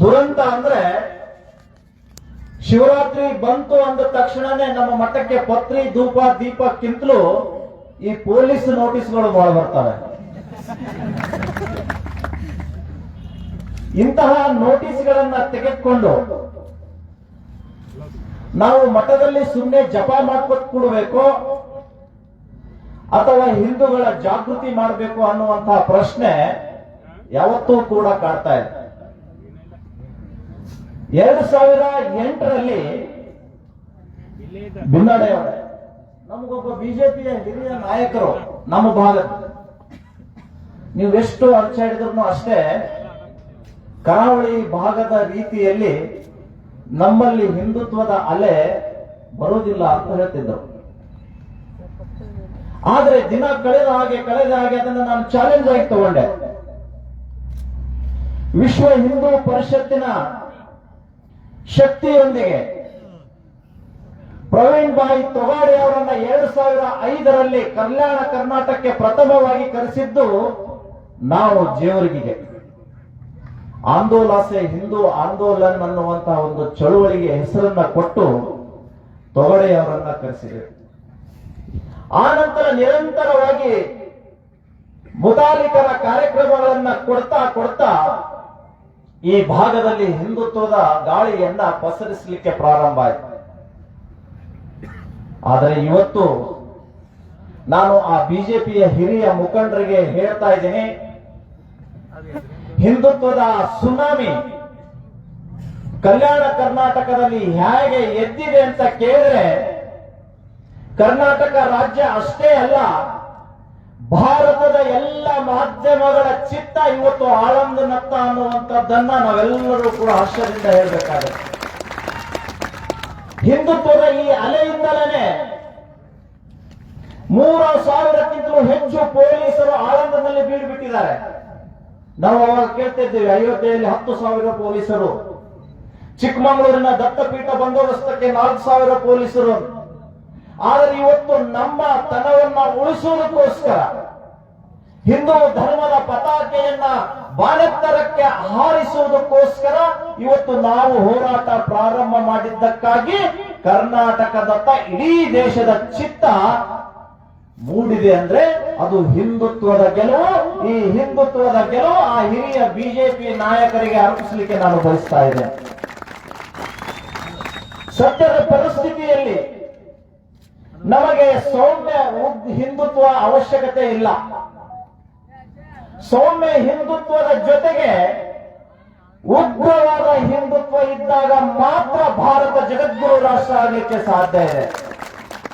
ದುರಂತ ಅಂದ್ರೆ ಶಿವರಾತ್ರಿ ಬಂತು ಅಂದ ತಕ್ಷಣನೇ ನಮ್ಮ ಮಠಕ್ಕೆ ಪತ್ರಿ, ಧೂಪ ದೀಪಕ್ಕಿಂತಲೂ ಈ ಪೊಲೀಸ್ ನೋಟಿಸ್ಗಳು ಬಹಳ ಬರ್ತವೆ. ಇಂತಹ ನೋಟಿಸ್ಗಳನ್ನ ತೆಗೆದುಕೊಂಡು ನಾವು ಮಠದಲ್ಲಿ ಸುಮ್ಮನೆ ಜಪ ಮಾಡ್ಕೊತ್ ಕೊಡಬೇಕು ಅಥವಾ ಹಿಂದೂಗಳ ಜಾಗೃತಿ ಮಾಡಬೇಕು ಅನ್ನುವಂತಹ ಪ್ರಶ್ನೆ ಯಾವತ್ತೂ ಕೂಡ ಕಾಡ್ತಾ ಇದೆ ಎರಡು ಸಾವಿರ ಎಂಟರಲ್ಲಿ ಬಿನ್ನಡೆ ಅವರೇ ನಮಗೊಬ್ಬ ಬಿಜೆಪಿಯ ಹಿರಿಯ ನಾಯಕರು ನಮ್ಮ ಭಾಗದ. ನೀವೆಷ್ಟು ಎಷ್ಟು ಹಿಡಿದ್ರು ಅಷ್ಟೇ ಕರಾವಳಿ ಭಾಗದ ರೀತಿಯಲ್ಲಿ ನಮ್ಮಲ್ಲಿ ಹಿಂದುತ್ವದ ಅಲೆ ಬರೋದಿಲ್ಲ ಅಂತ ಹೇಳ್ತಿದ್ರು. ಆದ್ರೆ ದಿನ ಕಳೆದ ಹಾಗೆ ಕಳೆದ ಹಾಗೆ ಅದನ್ನು ನಾನು ಚಾಲೆಂಜ್ ಆಗಿ ತಗೊಂಡೆ. ವಿಶ್ವ ಹಿಂದೂ ಪರಿಷತ್ತಿನ ಶಕ್ತಿಯೊಂದಿಗೆ. ಪ್ರವೀಣ್ ಬಾಯಿ ತೊಗಾಡಿ ಅವರನ್ನ ಎರಡ್ ಸಾವಿರ ಐದರಲ್ಲಿ ಕಲ್ಯಾಣ ಕರ್ನಾಟಕಕ್ಕೆ ಪ್ರಥಮವಾಗಿ ಕರೆಸಿದ್ದು ನಾವು ಜೀವರಿಗಿದೆ ಆಂದೋಲಾಸೆ ಹಿಂದೂ ಆಂದೋಲನ್ ಅನ್ನುವಂತಹ ಒಂದು ಚಳುವಳಿಗೆ ಹೆಸರನ್ನ ಕೊಟ್ಟು ತೊಗಡೆ ಅವರನ್ನ ಕರೆಸಿದೆ. ಆ ನಂತರ ನಿರಂತರವಾಗಿ ಮುತಾಲಿಕರ ಕಾರ್ಯಕ್ರಮಗಳನ್ನ ಕೊಡ್ತಾ ಕೊಡ್ತಾ ಈ ಭಾಗದಲ್ಲಿ ಹಿಂದುತ್ವದ ಗಾಳಿಯನ್ನ ಪಸರಿಸಲಿಕ್ಕೆ ಪ್ರಾರಂಭ ಆಯಿತು. ಆದರೆ ಇವತ್ತು ನಾನು ಆ ಬಿಜೆಪಿಯ ಹಿರಿಯ ಮುಖಂಡರಿಗೆ ಹೇಳ್ತಾ ಇದ್ದೀನಿ, ಹಿಂದುತ್ವದ ಸುನಾಮಿ ಕಲ್ಯಾಣ ಕರ್ನಾಟಕದಲ್ಲಿ ಹೇಗೆ ಎದ್ದಿದೆ ಅಂತ ಕೇಳಿದ್ರೆ, ಕರ್ನಾಟಕ ರಾಜ್ಯ ಅಷ್ಟೇ ಅಲ್ಲ ಭಾರತದ ಎಲ್ಲ ಮಾಧ್ಯಮಗಳ ಚಿತ್ತ ಇವತ್ತು ಆಳಂದನತ್ತ ಅನ್ನುವಂಥದ್ದನ್ನ ನಾವೆಲ್ಲರೂ ಕೂಡ ಹರ್ಷದಿಂದ ಹೇಳಬೇಕಾಗುತ್ತೆ. ಹಿಂದುತ್ವದ ಈ ಅಲೆಯಿಂದಲೇ ಮೂರ ಸಾವಿರಕ್ಕಿಂತಲೂ ಹೆಚ್ಚು ಪೊಲೀಸರು ಆಳಂದದಲ್ಲಿ ಬೀಳ್ಬಿಟ್ಟಿದ್ದಾರೆ. ನಾವು ಅವಾಗ ಕೇಳ್ತಿದ್ದೇವೆ, ಅಯೋಧ್ಯೆಯಲ್ಲಿ ಹತ್ತು ಸಾವಿರ ಪೊಲೀಸರು, ಚಿಕ್ಕಮಗಳೂರಿನ ದತ್ತಪೀಠ ಬಂದೋಬಸ್ತಕ್ಕೆ ನಾಲ್ಕು ಸಾವಿರ ಪೊಲೀಸರು ಆದರೆ ಇವತ್ತು ನಮ್ಮ ತನವನ್ನ ಉಳಿಸುವುದಕ್ಕೋಸ್ಕರ ಹಿಂದೂ ಧರ್ಮದ ಪತಾಕೆಯನ್ನ ಬಾಲೆತ್ತರಕ್ಕೆ ಹಾರಿಸುವುದಕ್ಕೋಸ್ಕರ ಇವತ್ತು ನಾವು ಹೋರಾಟ ಪ್ರಾರಂಭ ಮಾಡಿದ್ದಕ್ಕಾಗಿ ಕರ್ನಾಟಕದತ್ತ ಇಡೀ ದೇಶದ ಚಿತ್ತ ಮೂಡಿದೆ ಅಂದ್ರೆ ಅದು ಹಿಂದುತ್ವದ ಗೆಲುವು. ಈ ಹಿಂದುತ್ವದ ಗೆಲುವು ಆ ಹಿರಿಯ ಬಿಜೆಪಿ ನಾಯಕರಿಗೆ ಅರ್ಪಿಸಲಿಕ್ಕೆ ನಾನು ಬಯಸ್ತಾ ಇದ್ದೇನೆ. ಸದ್ಯದ ಪರಿಸ್ಥಿತಿಯಲ್ಲಿ ನಮಗೆ ಸೌಮ್ಯ ಹಿಂದುತ್ವ ಅವಶ್ಯಕತೆ ಇಲ್ಲ. ಸೌಮ್ಯ ಹಿಂದುತ್ವದ ಜೊತೆಗೆ ಉಗ್ರವಾದ ಹಿಂದುತ್ವ ಇದ್ದಾಗ ಮಾತ್ರ ಭಾರತ ಜಗದ್ಗುರು ರಾಷ್ಟ್ರ ಆಗಲಿಕ್ಕೆ ಸಾಧ್ಯ ಇದೆ.